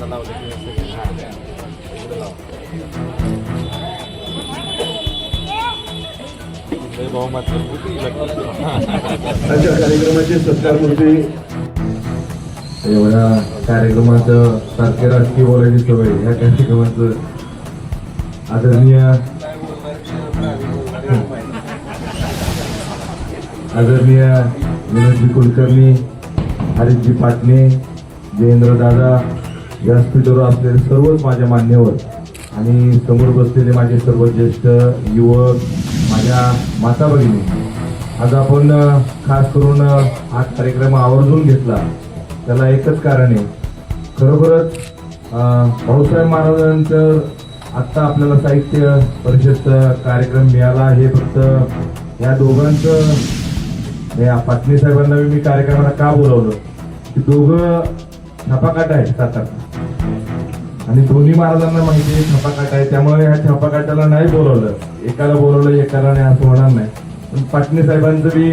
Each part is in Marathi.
हातला लावलं की व्यवस्थित भाऊ मात्र अशा कार्यक्रमाचे सत्कार मूर्ती एवढ्या कार्यक्रमाचं सारखे राजकीय बोलायची सवय या कार्यक्रमाचं आदरणीय आदरणीय विनोदजी कुलकर्णी हरितजी पाटणे जयेंद्र दादा व्यासपीठावर असलेले सर्वच माझ्या मान्यवर आणि समोर बसलेले माझे सर्व ज्येष्ठ युवक माझ्या माता भगिनी आज आपण खास करून हा कार्यक्रम आवर्जून घेतला. त्याला एकच कारण आहे. खरोखरच भाऊसाहेब महाराजांचं आत्ता आपल्याला साहित्य परिषदचा कार्यक्रम मिळाला हे फक्त या दोघांचं या पाटणी साहेबांना मी कार्यक्रमाला का बोलावलं? की दोघं छापाकाट आहेत सातारा आणि दोन्ही महाराजांना माहिती आहे छापाकाट आहे. त्यामुळे ह्या छापाकाटाला नाही बोलवलं. एकाला बोलवलं एकाला नाही असं होणार नाही. पण पाटणी साहेबांचं बी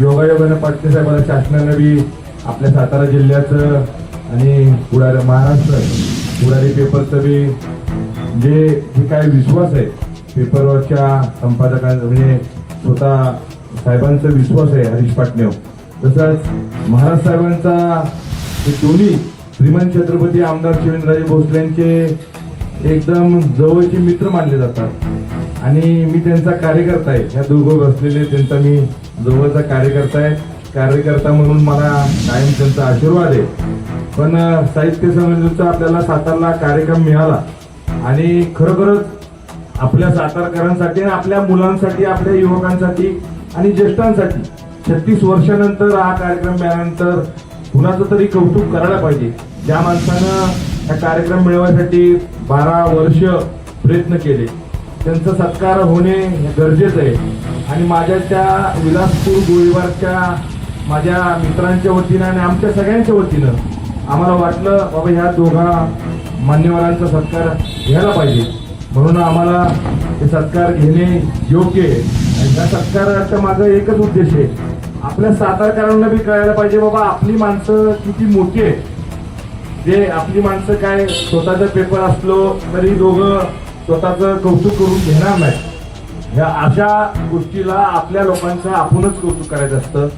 योगायोगानं पाटणे साहेबांना शासनानं बी आपल्या सातारा जिल्ह्याचं आणि पुढारी महाराष्ट्र पुढारी पेपरचं बी जे जे काय विश्वास आहे पेपरवरच्या संपादकांचा म्हणजे स्वतः साहेबांचा विश्वास आहे हरीश पाटणे तसंच महाराज साहेबांचा हे दोन्ही श्रीमान छत्रपती आमदार शिवेंद्रराजे भोसले यांचे एकदम जवळचे मित्र मानले जातात. आणि मी त्यांचा कार्यकर्ता आहे. ह्या दोघं असलेले त्यांचा मी जवळचा कार्यकर्ता आहे. कार्यकर्ता म्हणून मला कायम त्यांचा आशीर्वाद आहे. पण साहित्य संमेलनाचा आपल्याला सातारला कार्यक्रम मिळाला. आणि खरोखरच आपल्या सातारकरांसाठी आणि आपल्या मुलांसाठी आपल्या युवकांसाठी आणि ज्येष्ठांसाठी छत्तीस वर्षानंतर हा कार्यक्रम मिळाल्यानंतर कुणाचं तरी कौतुक करायला पाहिजे. ज्या माणसानं हा कार्यक्रम मिळवण्यासाठी बारा वर्ष प्रयत्न केले. त्यांचा सत्कार होणे गरजेचं आहे. आणि माझ्या त्या विलासपूर गोळीबारच्या माझ्या मित्रांच्या वतीनं आणि आमच्या सगळ्यांच्या वतीनं आम्हाला वाटलं बाबा ह्या दोघा मान्यवरांचा सत्कार घ्यायला पाहिजे. म्हणून आम्हाला हे सत्कार घेणे योग्य आहे. आणि ह्या सत्काराचा माझा एकच उद्देश आहे. आपल्या सातारकरांना बी कळायला पाहिजे बाबा आपली माणसं किती मोठी आहे जे आपली माणसं काय स्वतःचा पेपर असलो तरी दोघं स्वतःचं कौतुक करून घेणार नाही ह्या अशा गोष्टीला आपल्या लोकांचं आपणच कौतुक करायचं असतं.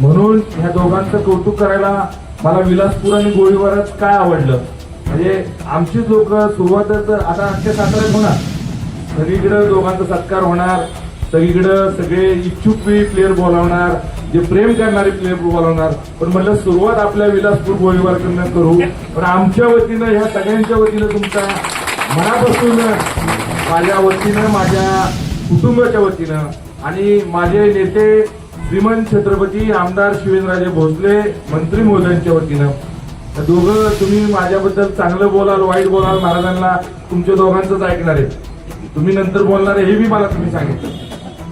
म्हणून ह्या दोघांचं कौतुक करायला मला विलासपूर आणि गोळीबारच काय आवडलं? म्हणजे आमची लोक सुरुवातच आता आमच्या साताऱ्यात होणार सगळीकडे दोघांचा सत्कार होणार. सगळीकडं सगळे इच्छुक प्लेयर बोलावणार जे प्रेम करणारे प्लेअर बोलावणार. पण म्हटलं सुरुवात आपल्या विलासपूर गोळीबारकडनं करू. पण आमच्या वतीनं ह्या सगळ्यांच्या वतीनं तुमचा मनापासून माझ्या वतीनं माझ्या कुटुंबाच्या वतीनं आणि माझे नेते श्रीमंत छत्रपती आमदार शिवेंद्रराजे भोसले मंत्री महोदयांच्या वतीनं. दोघं तुम्ही माझ्याबद्दल चांगलं बोलाल वाईट बोलाल महाराजांना तुमच्या दोघांचंच ऐकणार आहे. तुम्ही नंतर बोलणार आहे हे बी मला तुम्ही सांगितलं.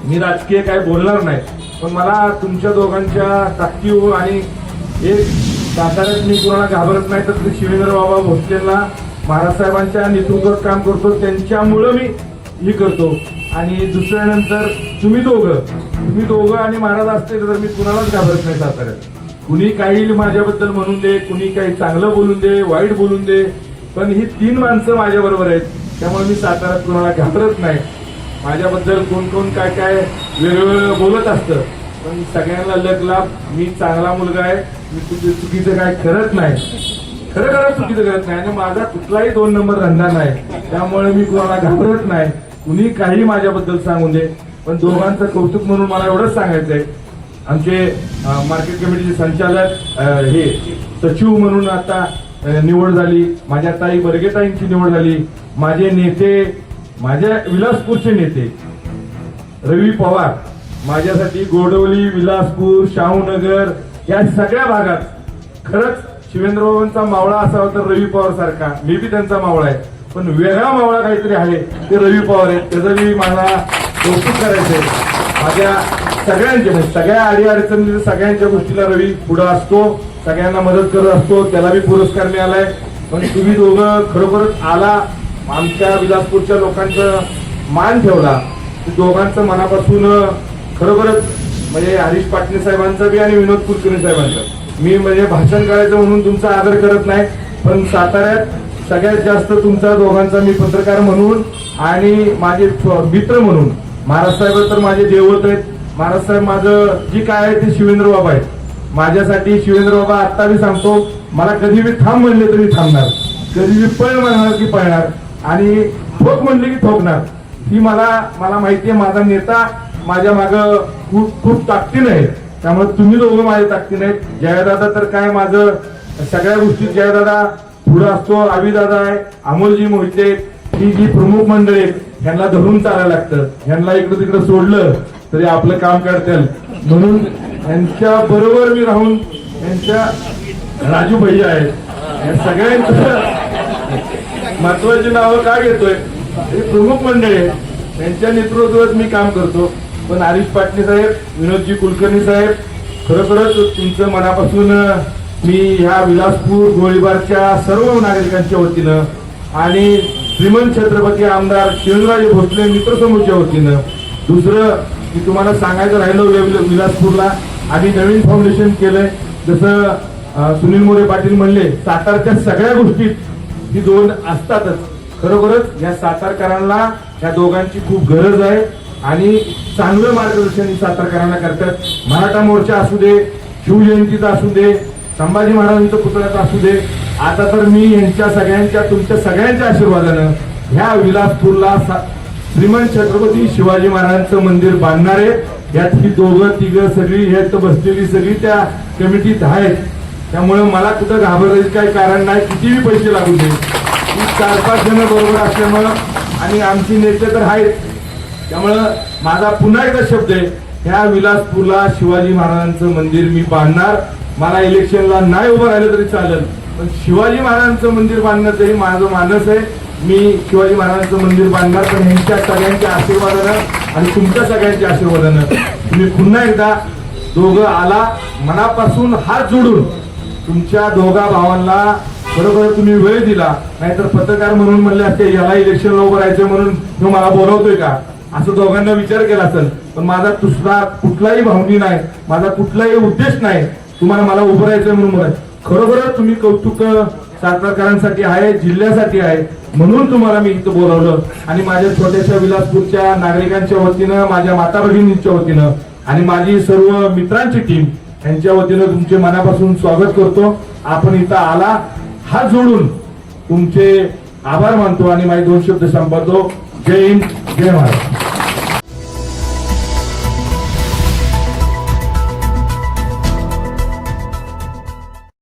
मी राजकीय काय बोलणार नाही पण मला तुमच्या दोघांच्या ताकदीवर आणि एक साताऱ्यात मी कोणाला घाबरत नाही तर शिवेंद्र बाबा भोसलेंना महाराज साहेबांच्या नेतृत्वात काम करतो त्यांच्यामुळं मी हे करतो. आणि दुसऱ्यानंतर तुम्ही दोघं तुम्ही दोघं आणि महाराज असते तर मी कुणालाच घाबरत नाही साताऱ्यात. कुणी काही माझ्याबद्दल म्हणून दे कुणी काही चांगलं बोलून दे वाईट बोलून दे पण ही तीन माणसं माझ्याबरोबर आहेत त्यामुळे मी साताऱ्यात कुणाला घाबरत नाही. माझ्याबद्दल कोण कोण काय काय वेगवेगळं बोलत असतं पण सगळ्यांना लग लाभ मी चांगला मुलगा आहे मी तुझं चुकीचं काय करत नाही. खरं खरं चुकीचं करत नाही आणि माझा कुठलाही दोन नंबर धंदा नाही त्यामुळे मी कुणाला घाबरत नाही. कुणी काही माझ्याबद्दल सांगू दे पण दोघांचं कौतुक म्हणून मला एवढंच सांगायचंय. आमचे मार्केट कमिटीचे संचालक हे सचिव म्हणून आता निवड झाली माझ्या ताई बर्गेताईंची निवड झाली माझे नेते माझ्या विलासपूरचे नेते रवी पवार माझ्यासाठी गोडवली विलासपूर शाहूनगर या सगळ्या भागात खरंच शिवेंद्रबाबांचा मावळा असावा तर रवी पवार सारखा. मी बी त्यांचा मावळा आहे. पण वेगळा मावळा काहीतरी आहे ते रवी पवार आहेत. त्याचं मी मला कौतुक करायचंय माझ्या सगळ्यांचे म्हणजे सगळ्या अडीअडचणी सगळ्यांच्या गोष्टीला रवी पुढे असतो सगळ्यांना मदत करत असतो त्याला बी पुरस्कार मिळालाय. पण तुम्ही दोघं खरोखरच आला आमच्या विलासपूरच्या लोकांचं मान ठेवला. दोघांचं मनापासून खरोखरच म्हणजे हरीश पाटणे साहेबांचं बी आणि विनोद कुलकर्णी साहेबांचं. मी म्हणजे भाषण करायचं म्हणून तुमचा आदर करत नाही पण साताऱ्यात सगळ्यात जास्त तुमचा दोघांचा मी पत्रकार म्हणून आणि माझे मित्र म्हणून. महाराज साहेब तर माझे देवत आहेत. महाराज साहेब माझं जी काय आहे ते शिवेंद्र बाबा आहेत. माझ्यासाठी शिवेंद्र बाबा आत्ता मी सांगतो मला कधी मी थांब म्हणले तरी थांबणार. कधी मी पळ म्हणणार की पळणार. आणि ठोक म्हणले की ठोकणार ही मला मला माहिती आहे माझा नेता माझ्या माग खूप खूप ताकदीन आहे. त्यामुळे तुम्ही दोघं माझ्या ताकदीन आहेत. जयदादा तर काय माझं सगळ्या गोष्टीत जयदादा पुढं असतो आविदादा आहे अमोलजी मोहिते ही जी प्रमुख मंडळी आहेत ह्यांना धरून चालायला लागतं. ह्यांना इकडं तिकडं सोडलं तरी आपलं काम करतील. म्हणून यांच्या बरोबर मी राहून यांच्या राजू भैया आहेत. या सगळ्यांचं महत्वाची नावं का घेतोय? हे प्रमुख मंडळी आहेत. त्यांच्या नेतृत्वात मी काम करतो. पण हरीश पाटणे साहेब विनोदजी कुलकर्णी साहेब खरोखरच तुमचं मनापासून मी ह्या विलासपूर गोळीबारच्या सर्व नागरिकांच्या वतीनं आणि श्रीमंत छत्रपती आमदार शिवराजे भोसले मित्रसमूहच्या वतीनं दुसरं मी तुम्हाला सांगायचं राहिलो विलासपूरला. आम्ही नवीन फाउंडेशन केलंय. जसं सुनील मोरे पाटील म्हणले सातारच्या सगळ्या गोष्टीत ही दोन असतातच. खरोखरच या सातारकरांना या दोघांची खूप गरज आहे आणि चांगलं मार्गदर्शन सातारकरांना करतात. मराठा मोर्चा असू दे शिवजयंतीचा असू दे संभाजी महाराजांचं पुतळ्याचा असू दे आता तर मी यांच्या सगळ्यांच्या तुमच्या सगळ्यांच्या आशीर्वादानं ह्या विलासपूरला सा- श्रीमंत छत्रपती शिवाजी महाराजांचं मंदिर बांधणारे यात ही दोघं तिघं सगळी ह्यात बसलेली सगळी त्या कमिटीत आहेत. त्यामुळे मला कुठं घाबरायचं काही कारण नाही. कितीही पैसे लागू दे. चार पाच जण बरोबर असल्यामुळं आणि आमची नेते तर आहेत. त्यामुळं माझा पुन्हा एकदा शब्द आहे ह्या विलासपूरला शिवाजी महाराजांचं मंदिर मी बांधणार. मला इलेक्शनला नाही उभं राहिलं तरी चालेल. पण शिवाजी महाराजांचं मंदिर बांधण्याचं हे माझं मानस आहे. मी शिवाजी महाराजांचं मंदिर बांधणार पण ह्यांच्या सगळ्यांच्या आशीर्वादानं आणि तुमच्या सगळ्यांच्या आशीर्वादानं तुम्ही पुन्हा एकदा दोघं आला मनापासून हात जोडून तुमच्या दोघा भावांना बरोबर तुम्ही वेळ दिला नाहीतर पत्रकार म्हणून म्हणले असते याला इलेक्शनला उभं राहायचं म्हणून तो मला बोलवतोय का? असं दोघांना विचार केला असेल पण माझा दुसरा कुठलाही भावनी नाही माझा कुठलाही उद्देश नाही तुम्हाला मला उभं राहायचं म्हणून म्हणत. खरोखरच तुम्ही कौतुक सातारकरांसाठी आहे जिल्ह्यासाठी आहे म्हणून तुम्हाला मी इथं बोलावलं. आणि माझ्या छोट्याशा विलासपूरच्या नागरिकांच्या वतीनं माझ्या माता भगिनींच्या वतीनं आणि माझी सर्व मित्रांची टीम यांच्या वतीनं तुमचे मनापासून स्वागत करतो. आपण इथं आला हात जोडून तुमचे आभार मानतो आणि माझे दोन शब्द संपवतो. जय हिंद जय महाराज